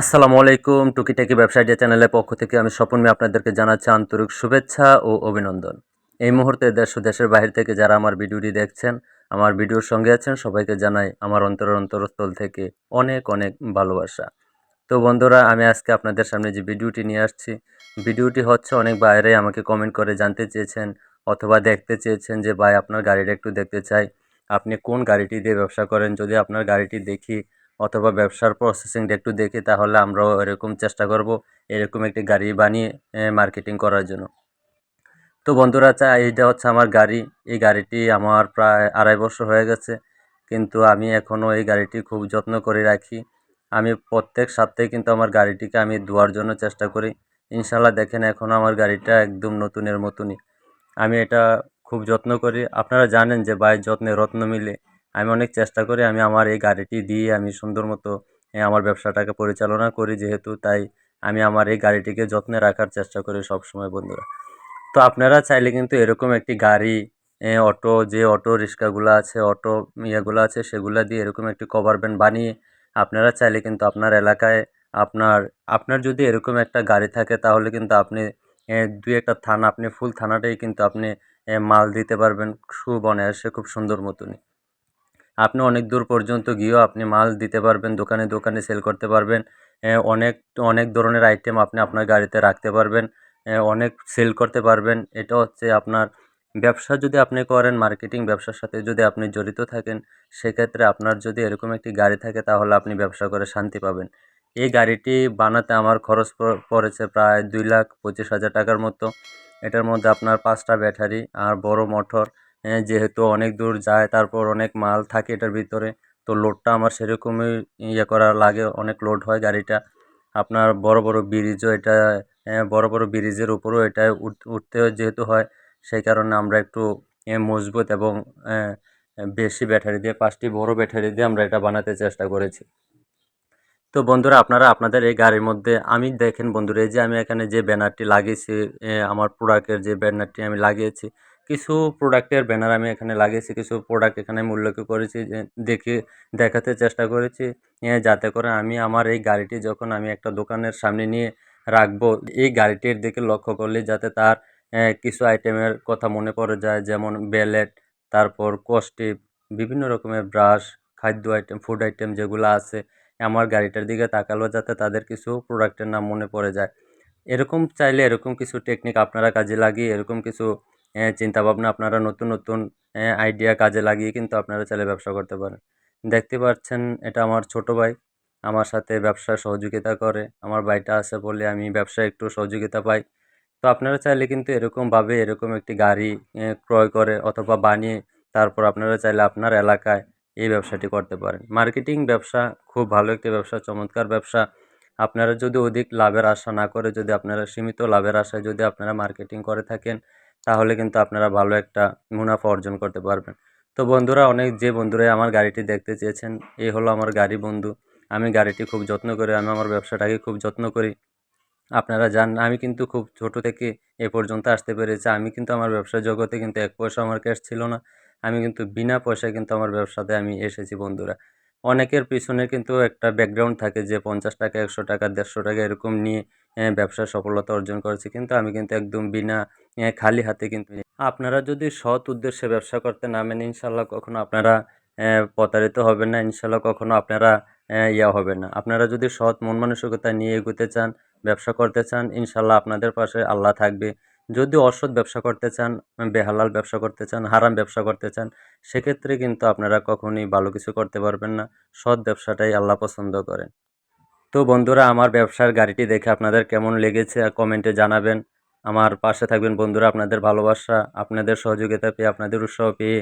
আসসালামু আলাইকুম টুকিটাকি ব্যবসায়ী চ্যানেলের পক্ষ থেকে আমি স্বপন মিয়া আপনাদেরকে জানাচ্ছি আন্তরিক শুভেচ্ছা ও অভিনন্দন। এই মুহূর্তে দেশ ও দেশের বাইরে থেকে যারা আমার ভিডিওটি দেখছেন, আমার ভিডিওর সঙ্গে আছেন, সবাইকে জানাই আমার অন্তরের অন্তরস্থল থেকে অনেক অনেক ভালোবাসা। তো বন্ধুরা, আমি আজকে আপনাদের সামনে যে ভিডিওটি নিয়ে আসছি, ভিডিওটি হচ্ছে অনেক বাইরে আমাকে কমেন্ট করে জানতে চেয়েছেন অথবা দেখতে চেয়েছেন যে, ভাই, আপনার গাড়িটা একটু দেখতে চাই। আপনি কোন গাড়িটি দিয়ে ব্যবসা করেন? যদি আপনার গাড়িটি দেখি অথবা ব্যবসার প্রসেসিংটা একটু দেখি তাহলে আমরাও এরকম চেষ্টা করব এরকম একটি গাড়ি বানিয়ে মার্কেটিং করার জন্য। তো বন্ধুরা চা এইটা হচ্ছে আমার গাড়ি। এই গাড়িটি আমার প্রায় আড়াই বছর হয়ে গেছে, কিন্তু আমি এখনও এই গাড়িটি খুব যত্ন করে রাখি। আমি প্রত্যেক সপ্তাহে কিন্তু আমার গাড়িটিকে আমি ধোয়ার জন্য চেষ্টা করি। ইনশাল্লাহ দেখেন, এখনও আমার গাড়িটা একদম নতুনের মতনই। আমি এটা খুব যত্ন করি। আপনারা জানেন যে বাই যত্নে রত্ন মিলে আমি অনেক চেষ্টা করি, আমি আমার এই গাড়িটি দিয়ে আমি সুন্দর মতো আমার ব্যবসাটাকে পরিচালনা করি যেহেতু, তাই আমি আমার এই গাড়িটিকে যত্নে রাখার চেষ্টা করি সব সময় বন্ধুরা। তো আপনারা চাইলে কিন্তু এরকম একটি গাড়ি অটো, যে অটো রিক্সাগুলো আছে, অটো ইয়েগুলো আছে, সেগুলো দিয়ে এরকম একটি কভার ব্যান্ড বানিয়ে আপনারা চাইলে কিন্তু আপনার এলাকায় আপনার আপনার যদি এরকম একটা গাড়ি থাকে তাহলে কিন্তু আপনি দুই একটা থানা, আপনি ফুল থানাটাই কিন্তু আপনি মাল দিতে পারবেন খুব অনায়াসে খুব সুন্দর মতনই। আপনি অনেক দূর পর্যন্ত গিয়েও আপনি মাল দিতে পারবেন, দোকানে দোকানে সেল করতে পারবেন। অনেক অনেক ধরনের আইটেম আপনি আপনার গাড়িতে রাখতে পারবেন। অনেক সেল করতে পারবেন। এটা হচ্ছে আপনার ব্যবসা যদি আপনি করেন মার্কেটিং ব্যবসার সাথে যদি আপনি জড়িত থাকেন, সেক্ষেত্রে আপনার যদি এরকম একটি গাড়ি থাকে, তাহলে আপনি ব্যবসা করে শান্তি পাবেন। এই গাড়িটি বানাতে আমার খরচ পড়েছে প্রায় দুই লাখ পঁচিশ হাজার টাকার মতো। এটার মধ্যে আপনার পাঁচটা ব্যাটারি, আর বড় মোটর যেহেতু অনেক দূর যায়, তারপর অনেক মাল থাকে এটার ভিতরে, তো লোডটা আমার সেরকমই ইয়ে করা লাগে, অনেক লোড হয় গাড়িটা। আপনার বড় বড় ব্রিজও এটা বড় বড় ব্রিজের উপরেও এটা উঠতে যেহেতু হয়, সেই কারণে আমরা একটু মজবুত এবং বেশি ব্যাটারি দিয়ে, পাঁচটি বড় ব্যাটারি দিয়ে আমরা এটা বানাতে চেষ্টা করেছি। তো বন্ধুরা, আপনারা আপনাদের এই গাড়ির মধ্যে, আমি দেখেন বন্ধুরা, এই যে আমি এখানে যে ব্যানারটি লাগিয়েছি আমার প্রোডাক্টের যে ব্যানারটি আমি লাগিয়েছি কিছু প্রোডাক্টের ব্যানার আমি এখানে লাগিয়েছি, কিছু প্রোডাক্ট এখানে আমি উল্লেখ করেছি, যে দেখে, দেখাতে চেষ্টা করেছি যাতে করে আমি আমার এই গাড়িটি যখন আমি একটা দোকানের সামনে নিয়ে রাখব, এই গাড়িটির দিকে লক্ষ্য করলে যাতে তার কিছু আইটেমের কথা মনে পড়ে যায়, যেমন ব্যালেট, তারপর কস্টিপ বিভিন্ন রকমের ব্রাশ খাদ্য আইটেম ফুড আইটেম যেগুলো আছে, আমার গাড়িটার দিকে তাকালো যাতে তাদের কিছু প্রোডাক্টের নাম মনে পড়ে যায়। এরকম চাইলে এরকম কিছু টেকনিক আপনারা কাজে লাগিয়ে, এরকম কিছু চিন্তাভাবনা আপনারা নতুন নতুন আইডিয়া কাজে লাগিয়ে কিন্তু আপনারা চাইলে ব্যবসা করতে পারেন। দেখতে পাচ্ছেন, এটা আমার ছোট ভাই। আমার সাথে ব্যবসায় সহযোগিতা করে। আমার ভাইটা আছে বলে আমি ব্যবসায় একটু সহযোগিতা পাই। তো আপনারা চাইলে কিন্তু এরকমভাবে এরকম একটি গাড়ি ক্রয় করে অথবা বানিয়ে তারপর আপনারা চাইলে আপনার এলাকায় এই ব্যবসাটি করতে পারেন। মার্কেটিং ব্যবসা খুব ভালো একটি ব্যবসা, চমৎকার ব্যবসা। আপনারা যদি অধিক লাভের আশা না করে যদি আপনারা সীমিত লাভের আশায় যদি আপনারা মার্কেটিং করে থাকেন তাহলে কিন্তু আপনারা ভালো একটা মুনাফা অর্জন করতে পারবেন। তো বন্ধুরা, অনেক যে বন্ধুরাই আমার গাড়িটি দেখতে চেয়েছেন এই হলো আমার গাড়ি বন্ধু। আমি গাড়িটি খুব যত্ন করে, আমি আমার ব্যবসাটাকে খুব যত্ন করি। আপনারা জান, আমি কিন্তু খুব ছোট থেকে এ পর্যন্ত আসতে পেরেছি। আমি কিন্তু আমার ব্যবসা জগতে কিন্তু এক পয়সা আমার ক্যাশ ছিল না। আমি কিন্তু বিনা পয়সায় কিন্তু আমার ব্যবসাতে আমি এসেছি বন্ধুরা। অনেকের পিছনে কিন্তু একটা ব্যাকগ্রাউন্ড থাকে যে পঞ্চাশ টাকা, একশো টাকা, দেড়শো টাকা এরকম নিয়ে ব্যবসায় সফলতা অর্জন করেছে কিন্তু আমি কিন্তু একদম বিনা খালি হাতে কিন্তু আপনারা যদি সৎ উদ্দেশ্যে ব্যবসা করতে নামেন ইনশাল্লাহ কখনো আপনারা প্রতারিত হবেন না ইনশাল্লাহ কখনো আপনারা ইয়া হবে না। আপনারা যদি সৎ মন মানসিকতা নিয়ে এগোতে চান, ব্যবসা করতে চান ইনশাল্লাহ আপনাদের পাশে আল্লাহ থাকবে। যদি অসৎ ব্যবসা করতে চান, বেহালাল ব্যবসা করতে চান, হারাম ব্যবসা করতে চান, সেক্ষেত্রে কিন্তু আপনারা কখনই ভালো কিছু করতে পারবেন না। সৎ ব্যবসাটাই আল্লাহ পছন্দ করেন। তো বন্ধুরা, আমার ব্যবসার গাড়িটি দেখে আপনাদের কেমন লেগেছে কমেন্টে জানাবেন। আমার পাশে থাকবেন বন্ধুরা, আপনাদের ভালোবাসা, আপনাদের সহযোগিতা পেয়ে, আপনাদের উৎসাহ পেয়ে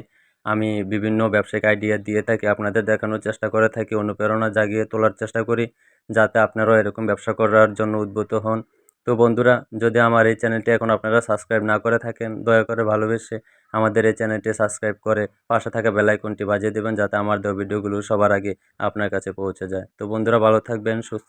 আমি বিভিন্ন ব্যবসায়িক আইডিয়া দিয়ে থাকি, আপনাদের দেখানোর চেষ্টা করে থাকি, অনুপ্রেরণা জাগিয়ে তোলার চেষ্টা করি, যাতে আপনারাও এরকম ব্যবসা করার জন্য উদ্বুদ্ধ হন। তো বন্ধুরা, যদি আমার এই চ্যানেলটি এখন আপনারা সাবস্ক্রাইব না করে থাকেন, দয়া করে ভালোবেসে আমাদের এই চ্যানেলটি সাবস্ক্রাইব করে পাশে থাকা বেলাইকনটি বাজিয়ে দেবেন, যাতে আমার দেওয়া ভিডিওগুলো সবার আগে আপনার কাছে পৌঁছে যায়। তো বন্ধুরা, ভালো থাকবেন, সুস্থ